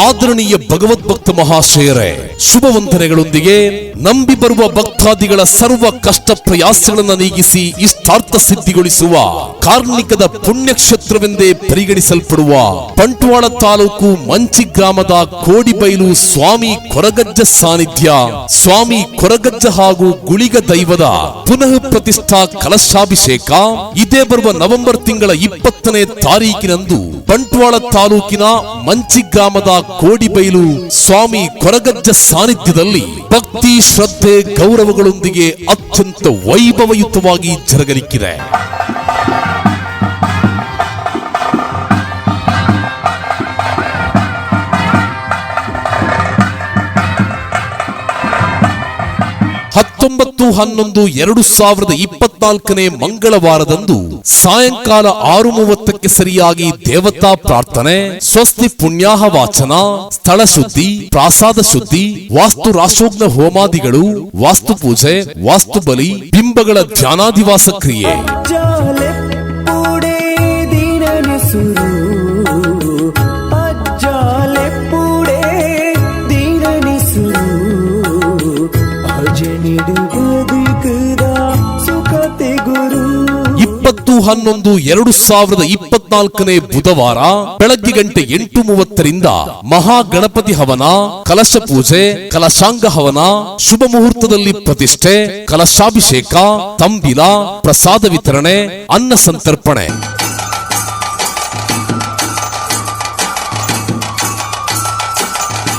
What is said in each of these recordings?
ಆದರಣೀಯ ಭಗವದ್ಭಕ್ತ ಮಹಾಶಯರೇ ಶುಭ ವಂದನೆಗಳೊಂದಿಗೆ ನಂಬಿ ಬರುವ ಭಕ್ತಾದಿಗಳ ಸರ್ವ ಕಷ್ಟ ಪ್ರಯಾಸಗಳನ್ನು ನೀಗಿಸಿ ಇಷ್ಟಾರ್ಥ ಸಿದ್ಧಿಗೊಳಿಸುವ ಕಾರ್ಮಿಕದ ಪುಣ್ಯಕ್ಷೇತ್ರವೆಂದೇ ಪರಿಗಣಿಸಲ್ಪಡುವ ಬಂಟ್ವಾಳ ತಾಲೂಕು ಮಂಚಿ ಗ್ರಾಮದ ಕೋಡಿಬೈಲು ಸ್ವಾಮಿ ಕೊರಗಜ್ಜ ಸಾನ್ನಿಧ್ಯ, ಸ್ವಾಮಿ ಕೊರಗಜ್ಜ ಹಾಗೂ ಗುಳಿಗ ದೈವದ ಪುನಃ ಪ್ರತಿಷ್ಠಾ ಕಲಶಾಭಿಷೇಕ ಇದೇ ಬರುವ ನವೆಂಬರ್ ತಿಂಗಳ ಇಪ್ಪತ್ತನೇ ತಾರೀಕಿನಂದು ಬಂಟ್ವಾಳ ತಾಲೂಕಿನ ಮಂಚಿ ಗ್ರಾಮದ ಕೋಡಿಬೈಲು ಸ್ವಾಮಿ ಕೊರಗಜ್ಜ ಸಾನ್ನಿಧ್ಯದಲ್ಲಿ ಭಕ್ತಿ ಶ್ರದ್ಧೆ ಗೌರವಗಳೊಂದಿಗೆ ಅತ್ಯಂತ ವೈಭವಯುತವಾಗಿ ಜರಗಲಿಕ್ಕಿದೆ. ಹತ್ತೊಂಬತ್ತು, ಹನ್ನೊಂದು, ಎರಡು ಸಾವಿರದ ಇಪ್ಪತ್ನಾಲ್ಕನೇ ಮಂಗಳವಾರದಂದು ಸಾಯಂಕಾಲ ಆರು ಮೂವತ್ತಕ್ಕೆ ಸರಿಯಾಗಿ ದೇವತಾ ಪ್ರಾರ್ಥನೆ, ಸ್ವಸ್ತಿ ಪುಣ್ಯಾಹ ವಾಚನ, ಸ್ಥಳ ಶುದ್ಧಿ, ಪ್ರಾಸಾದ ಶುದ್ಧಿ, ವಾಸ್ತು ರಾಶೋಗ್ನ ಹೋಮಾದಿಗಳು, ವಾಸ್ತು ಪೂಜೆ, ವಾಸ್ತು ಬಲಿ, ಬಿಂಬಗಳ ಧ್ಯಾನಾಧಿವಾಸ ಕ್ರಿಯೆ. ಹನ್ನೊಂದು, ಎರಡು ಸಾವಿರದ ಇಪ್ಪತ್ನಾಲ್ಕನೇ ಬುಧವಾರ ಬೆಳಗ್ಗೆ ಗಂಟೆ ಎಂಟು ಮೂವತ್ತರಿಂದ ಮಹಾಗಣಪತಿ ಹವನ, ಕಲಶ ಪೂಜೆ, ಕಲಶಾಂಗ ಹವನ, ಶುಭ ಮುಹೂರ್ತದಲ್ಲಿ ಪ್ರತಿಷ್ಠೆ, ಕಲಶಾಭಿಷೇಕ, ತಂಬಿಲ, ಪ್ರಸಾದ ವಿತರಣೆ, ಅನ್ನ ಸಂತರ್ಪಣೆ.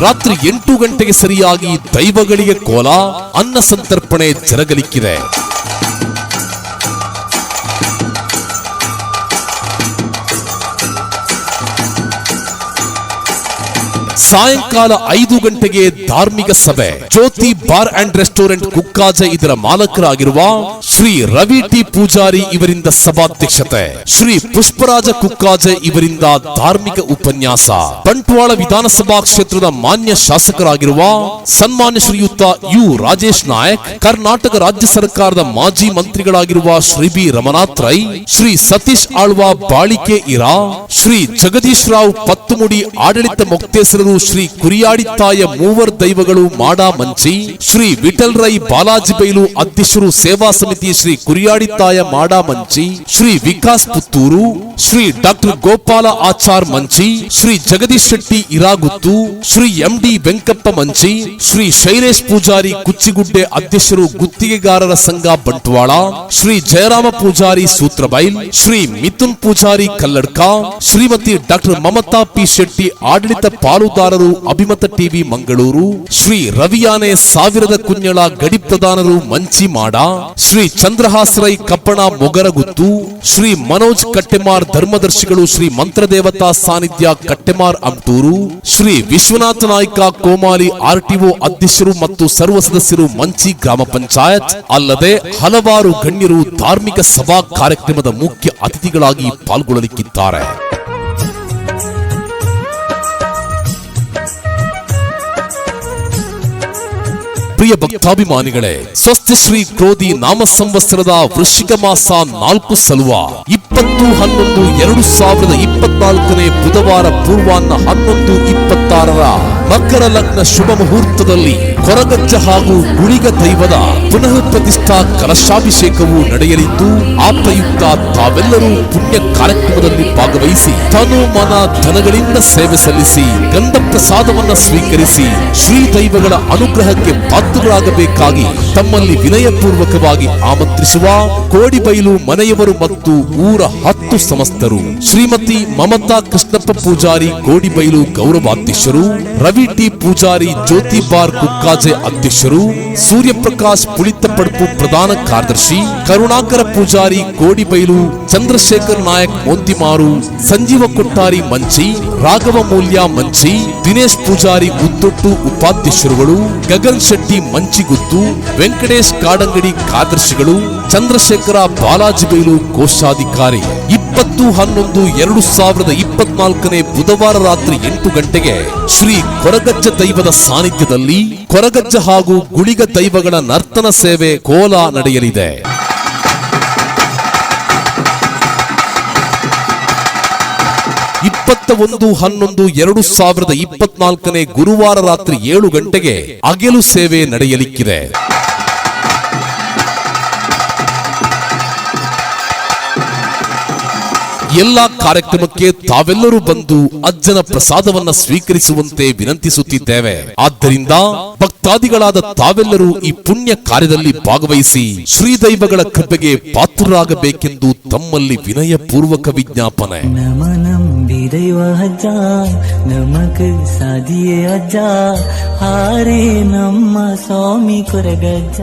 ರಾತ್ರಿ ಎಂಟು ಗಂಟೆಗೆ ಸರಿಯಾಗಿ ದೈವಗಳಿಗೆ ಕೋಲ, ಅನ್ನ ಸಂತರ್ಪಣೆ ಜರಗಲಿಕ್ಕಿದೆ. ಸಾಯಂಕಾಲ ಐದು ಗಂಟೆಗೆ ಧಾರ್ಮಿಕ ಸಭೆ. Jyothi bar and restaurant Kukkaja ಇದರ ಮಾಲಕರಾಗಿರುವ ಶ್ರೀ ರವಿ ಟಿ ಪೂಜಾರಿ ಇವರಿಂದ ಸಭಾಧ್ಯಕ್ಷತೆ. ಶ್ರೀ ಪುಷ್ಪರಾಜ ಕುಕ್ಕಾಜ ಇವರಿಂದ ಧಾರ್ಮಿಕ ಉಪನ್ಯಾಸ. ಬಂಟ್ವಾಳ ವಿಧಾನಸಭಾ ಕ್ಷೇತ್ರದ ಮಾನ್ಯ ಶಾಸಕರಾಗಿರುವ ಸನ್ಮಾನ್ಯ ಶ್ರೀಯುತ ಯು ರಾಜೇಶ್ ನಾಯಕ್, ಕರ್ನಾಟಕ ರಾಜ್ಯ ಸರ್ಕಾರದ ಮಾಜಿ ಮಂತ್ರಿಗಳಾಗಿರುವ ಶ್ರೀ ಬಿ ರಮನಾಥ್ ರೈ, ಶ್ರೀ ಸತೀಶ್ ಆಳ್ವ ಬಾಳಿಕೆ ಇರಾ, ಶ್ರೀ ಜಗದೀಶ್ ರಾವ್ ಪತ್ತುಮುಡಿ ಆಡಳಿತ ಮೊಕ್ತೇಸರರು ಶ್ರೀ ಕುರಿಯಾಡಿತ್ತಾಯ ಮೂವರ್ ದೈವಗಳು ಮಾಡಾ ಮಂಚಿ ಶ್ರೀ ವಿಠಲ್ ರೈ ಬಾಲಾಜಿ ಬೈಲು ಅಧ್ಯಕ್ಷರು ಸೇವಾ ಸಮಿತಿ Shri Kuriyadithaya Mada Manchi Shri Vikas Puttur Shri doctor Gopala Achar Manchi Shri Jagadish Shetty Iragutthu Shri M D Venkappa Manchi Shri Shailesh Poojary Kuchigudde ಅಧ್ಯಕ್ಷರು ಗುತ್ತಿಗೆಗಾರರ ಸಂಘ ಬಂಟ್ವಾಳ, ಶ್ರೀ ಜಯರಾಮ ಪೂಜಾರಿ ಸೂತ್ರಬೈಲ್ ಶ್ರೀ ಮಿಥುನ್ ಪೂಜಾರಿ ಕಲ್ಲಡ್ಕ, ಶ್ರೀಮತಿ ಡಾಕ್ಟರ್ ಮಮತಾ ಪಿ ಶೆಟ್ಟಿ ಆಡಳಿತ ಪಾಲುದಾರರು ಅಭಿಮತ ಟಿವಿ ಮಂಗಳೂರು, ಶ್ರೀ ರವಿಯಾನೆ ಸಾವಿರದ ಕುಂಜಳ ಗಡಿ ಪ್ರಧಾನರು ಮಂಚಿ ಮಾಡ, ಶ್ರೀ ಚಂದ್ರಹಾಸ್ರೈ ಕಪ್ಪಣ ಮೊಗರಗುತ್ತು, ಶ್ರೀ ಮನೋಜ್ ಕಟ್ಟೆಮಾರ್ ಧರ್ಮದರ್ಶಿಗಳು ಶ್ರೀ ಮಂತ್ರದೇವತಾ ಸಾನ್ನಿಧ್ಯ ಕಟ್ಟೆಮಾರ್ ಅಂಟೂರು ಶ್ರೀ ವಿಶ್ವನಾಥ ನಾಯ್ಕ ಕೋಮಾಲಿ ಆರ್ಟಿಒ ಅಧ್ಯಕ್ಷರು ಮತ್ತು ಸರ್ವ ಸದಸ್ಯರು ಮಂಚಿ ಗ್ರಾಮ ಪಂಚಾಯತ್, ಅಲ್ಲದೆ ಹಲವಾರು ಗಣ್ಯರು ಧಾರ್ಮಿಕ ಸಭಾ ಕಾರ್ಯಕ್ರಮದ ಮುಖ್ಯ ಅತಿಥಿಗಳಾಗಿ ಪಾಲ್ಗೊಳ್ಳಲಿಕ್ಕಿದ್ದಾರೆ. ಪ್ರಿಯ ಭಕ್ತಾಭಿಮಾನಿಗಳೇ ಸ್ವಸ್ತಿ ಶ್ರೀ ಕ್ರೋಧಿ ನಾಮ ಸಂವತ್ಸರದ ವೃಶ್ಚಿಕ ಮಾಸ ನಾಲ್ಕು ಸಲುವ ಇಪ್ಪತ್ತು ಹನ್ನೊಂದು ಎರಡು ಸಾವಿರದ ಇಪ್ಪತ್ನಾಲ್ಕನೇ ಬುಧವಾರ ಪೂರ್ವಾಹ್ನ ಹನ್ನೊಂದು ಇಪ್ಪತ್ತಾರರ ಮಕರ ಲಗ್ನ ಶುಭ ಮುಹೂರ್ತದಲ್ಲಿ ಕೊರಗಜ್ಜ ಹಾಗೂ ಗುಳಿಗ ದೈವದ ಪುನಃ ಪ್ರತಿಷ್ಠಾ ಕಲಶಾಭಿಷೇಕವು ನಡೆಯಲಿದ್ದು, ಆ ಪ್ರಯುಕ್ತ ತಾವೆಲ್ಲರೂ ಪುಣ್ಯ ಕಾರ್ಯಕ್ರಮದಲ್ಲಿ ಭಾಗವಹಿಸಿ, ತನು ಮನ ಧನಗಳಿಂದ ಸೇವೆ ಸಲ್ಲಿಸಿ ಗಂಧ ಪ್ರಸಾದವನ್ನ ಸ್ವೀಕರಿಸಿ, ಶ್ರೀ ದೈವಗಳ ಅನುಗ್ರಹಕ್ಕೆ ಪಾತ್ರರಾಗಬೇಕಾಗಿ ತಮ್ಮಲ್ಲಿ ವಿನಯಪೂರ್ವಕವಾಗಿ ಆಮಂತ್ರಿಸುವ ಕೋಡಿಬೈಲು ಮನೆಯವರು ಮತ್ತು ಊರ ಹತ್ತು ಸಮಸ್ತರು. ಶ್ರೀಮತಿ ಮಮತಾ ಕೃಷ್ಣಪ್ಪ ಪೂಜಾರಿ ಕೋಡಿಬೈಲು ಗೌರವಾಧ್ಯಕ್ಷರು, ರವಿ ಟಿ ಪೂಜಾರಿ, ಜ್ಯೋತಿ ಬಾರ್ ಕುಕ್ಕಾಜೆ ಅಧ್ಯಕ್ಷರು, ಸೂರ್ಯಪ್ರಕಾಶ್ ಪುಳಿತಪಡ್ಪು ಪ್ರಧಾನ ಕಾರ್ಯದರ್ಶಿ, ಕರುಣಾಕರ ಪೂಜಾರಿ ಕೋಡಿಬೈಲು ಚಂದ್ರಶೇಖರ್ ನಾಯಕ್ ಮೋಂತಿಮಾರು, ಸಂಜೀವ ಕೊಟ್ಟಾರಿ ಮಂಚಿ, ರಾಘವ ಮೂಲ್ಯ ಮಂಚಿ, ದಿನೇಶ್ ಪೂಜಾರಿ ಗುತ್ತೊಟ್ಟು ಉಪಾಧ್ಯಕ್ಷರುಗಳು, ಗಗನ್ ಶೆಟ್ಟಿ ಮಂಚಿಗುತ್ತು, ವೆಂಕಟೇಶ್ ಕಾಡಂಗಡಿ ಕಾರ್ಯದರ್ಶಿಗಳು, ಚಂದ್ರಶೇಖರ ಬಾಲಾಜಿ ಬೈಲು ಕೋಶಾಧಿಕಾರಿ. ಇಪ್ಪತ್ತು ಹನ್ನೊಂದು, ಎರಡು ಸಾವಿರದ ಇಪ್ಪತ್ನಾಲ್ಕನೇ ಬುಧವಾರ ರಾತ್ರಿ ಎಂಟು ಗಂಟೆಗೆ ಶ್ರೀ ಕೊರಗಜ್ಜ ದೈವದ ಸಾನ್ನಿಧ್ಯದಲ್ಲಿ ಕೊರಗಜ್ಜ ಹಾಗೂ ಗುಳಿಗ ದೈವಗಳ ನರ್ತನ ಸೇವೆ ಕೋಲ ನಡೆಯಲಿದೆ. ಇಪ್ಪತ್ತು ಒಂದು, ಹನ್ನೊಂದು, ಎರಡು ಸಾವಿರದ ಇಪ್ಪತ್ನಾಲ್ಕನೇ ಗುರುವಾರ ರಾತ್ರಿ ಏಳು ಗಂಟೆಗೆ ಅಗೆಲು ಸೇವೆ ನಡೆಯಲಿಕ್ಕಿದೆ. ಎಲ್ಲಾ ಕಾರ್ಯಕ್ರಮಕ್ಕೆ ತಾವೆಲ್ಲರೂ ಬಂದು ಅಜ್ಜನ ಪ್ರಸಾದವನ್ನ ಸ್ವೀಕರಿಸುವಂತೆ ವಿನಂತಿಸುತ್ತಿದ್ದೇವೆ. ಆದ್ದರಿಂದ ಭಕ್ತಾದಿಗಳಾದ ತಾವೆಲ್ಲರೂ ಈ ಪುಣ್ಯ ಕಾರ್ಯದಲ್ಲಿ ಭಾಗವಹಿಸಿ ಶ್ರೀದೈವಗಳ ಕೃಪೆಗೆ ಪಾತ್ರರಾಗಬೇಕೆಂದು ತಮ್ಮಲ್ಲಿ ವಿನಯಪೂರ್ವಕ ವಿಜ್ಞಾಪನೆ. ದೈವ ಅಜ್ಜ, ನಮಕ್ ಸಾಧಿಯೇ ಅಜ್ಜ, ಹಾರೇ ನಮ್ಮ ಸ್ವಾಮಿ ಕೊರಗಜ್ಜ.